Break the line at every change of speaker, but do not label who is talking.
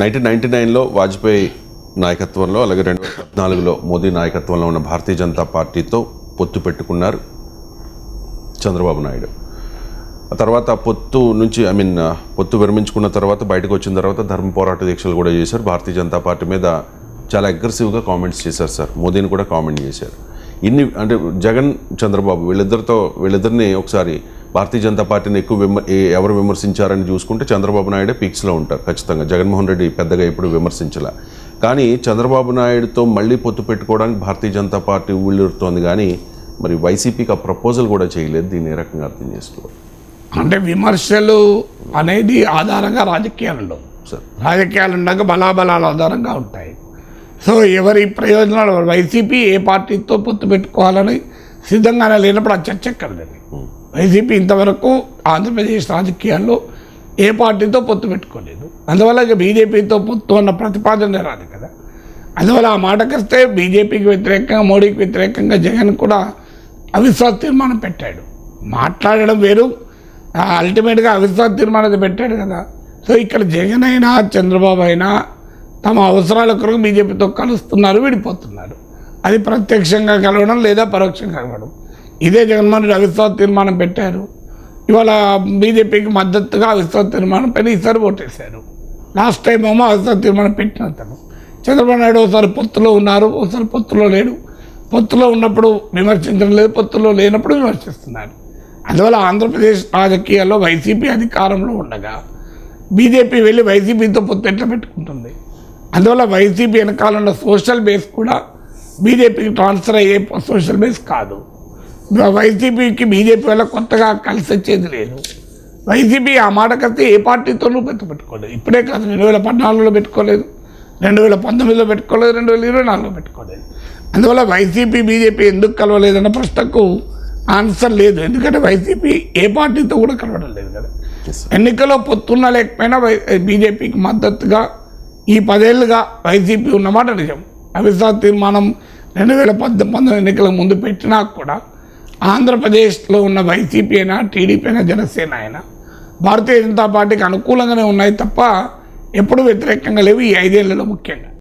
Nineteen ninety నైన్లో వాజ్పేయి నాయకత్వంలో అలాగే రెండు వేల పద్నాలుగులో మోదీ నాయకత్వంలో ఉన్న భారతీయ జనతా పార్టీతో పొత్తు పెట్టుకున్నారు చంద్రబాబు నాయుడు. ఆ తర్వాత పొత్తు నుంచి ఐ మీన్ పొత్తు విరమించుకున్న తర్వాత బయటకు వచ్చిన తర్వాత ధర్మ పోరాట దీక్షలు కూడా చేశారు. భారతీయ జనతా పార్టీ మీద చాలా అగ్రెసివ్గా కామెంట్స్ చేశారు సార్. మోదీని కూడా కామెంట్ చేశారు. ఇన్ని అంటే జగన్ చంద్రబాబు వీళ్ళిద్దరితో వీళ్ళిద్దరిని ఒకసారి భారతీయ జనతా పార్టీని ఎక్కువ విమ ఎవరు విమర్శించారని చూసుకుంటే చంద్రబాబు నాయుడే పీక్స్లో ఉంటారు ఖచ్చితంగా. జగన్మోహన్ రెడ్డి పెద్దగా ఎప్పుడు విమర్శించలే. కానీ చంద్రబాబు నాయుడుతో మళ్ళీ పొత్తు పెట్టుకోవడానికి భారతీయ జనతా పార్టీ ఊళ్ళురుతోంది కానీ మరి వైసీపీకి ఆ ప్రపోజల్ కూడా చేయలేదు. దీన్ని ఏ రకంగా అర్థం చేసుకోవాలి?
అంటే విమర్శలు అనేది ఆధారంగా రాజకీయాలు ఉండవు
సార్
రాజకీయాలు ఉండక బలాబలాల ఆధారంగా ఉంటాయి. సో ఎవరి ప్రయోజనాలు. వైసీపీ ఏ పార్టీతో పొత్తు పెట్టుకోవాలని సిద్ధంగానే లేనప్పుడు ఆ చర్చ ఎక్కడదండి వైసీపీ ఇంతవరకు ఆంధ్రప్రదేశ్ రాజకీయాల్లో ఏ పార్టీతో పొత్తు పెట్టుకోలేదు. అందువల్ల ఇక బీజేపీతో పొత్తు అన్న ప్రతిపాదన రాదు కదా. అందువల్ల ఆ మాటకొస్తే బీజేపీకి వ్యతిరేకంగా మోడీకి వ్యతిరేకంగా జగన్ కూడా అవిశ్వాస తీర్మానం పెట్టాడు. మాట్లాడడం వేరు. అల్టిమేట్గా అవిశ్వాస తీర్మానం పెట్టాడు కదా. సో ఇక్కడ జగన్ అయినా చంద్రబాబు అయినా తమ అవసరాల కొరకు బీజేపీతో కలుస్తున్నారు విడిపోతున్నారు. అది ప్రత్యక్షంగా కలవడం లేదా పరోక్షంగా కలవడం ఇదే జగన్మోహన్ రెడ్డి అవిశ్వాస తీర్మానం పెట్టారు. ఇవాళ బీజేపీకి మద్దతుగా అవిశ్వాస తీర్మానం పైన ఈసారి ఓటేశారు. లాస్ట్ టైం ఏమో అవిశ్వాస తీర్మానం పెట్టిన అతను. చంద్రబాబు నాయుడు ఒకసారి పొత్తులో ఉన్నారు ఒకసారి పొత్తులో లేడు. పొత్తులో ఉన్నప్పుడు విమర్శించడం లేదు పొత్తులో లేనప్పుడు విమర్శిస్తున్నారు. అందువల్ల ఆంధ్రప్రదేశ్ రాజకీయాల్లో వైసీపీ అధికారంలో ఉండగా బీజేపీ వెళ్ళి వైసీపీతో పొత్తు ఎట్లా పెట్టుకుంటుంది? అందువల్ల వైసీపీ వెనకాల ఉన్న సోషల్ బేస్ కూడా బీజేపీకి ట్రాన్స్ఫర్ అయ్యే సోషల్ బేస్ కాదు. వైసీపీకి బీజేపీ వల్ల కొత్తగా కలిసి వచ్చేది లేదు. వైసీపీ ఆ మాటకస్తే ఏ పార్టీతోనూ పెట్టుకోలేదు ఇప్పుడే కాదు రెండు వేల పద్నాలుగులో పెట్టుకోలేదు రెండు వేల పంతొమ్మిదిలో పెట్టుకోలేదు రెండు వేల ఇరవై నాలుగులో పెట్టుకోలేదు. అందువల్ల వైసీపీ బీజేపీ ఎందుకు కలవలేదన్న ప్రశ్నకు ఆన్సర్ లేదు. ఎందుకంటే వైసీపీ ఏ పార్టీతో కూడా కలవడం లేదు కదా. ఎన్నికల్లో పొత్తున్నా లేకపోయినా వై బీజేపీకి మద్దతుగా ఈ పదేళ్ళుగా వైసీపీ ఉన్నమాట నిజం. అవిశ్వాస తీర్మానం రెండు వేల పద్దెనిమిది ఎన్నికల ముందు పెట్టినా కూడా ఆంధ్రప్రదేశ్లో ఉన్న వైసీపీ అయినా టీడీపీ అయినా జనసేన అయినా భారతీయ జనతా పార్టీకి అనుకూలంగానే ఉన్నాయి తప్ప ఎప్పుడు వ్యతిరేకంగా లేవు ఈ ఐదేళ్ళలో ముఖ్యంగా.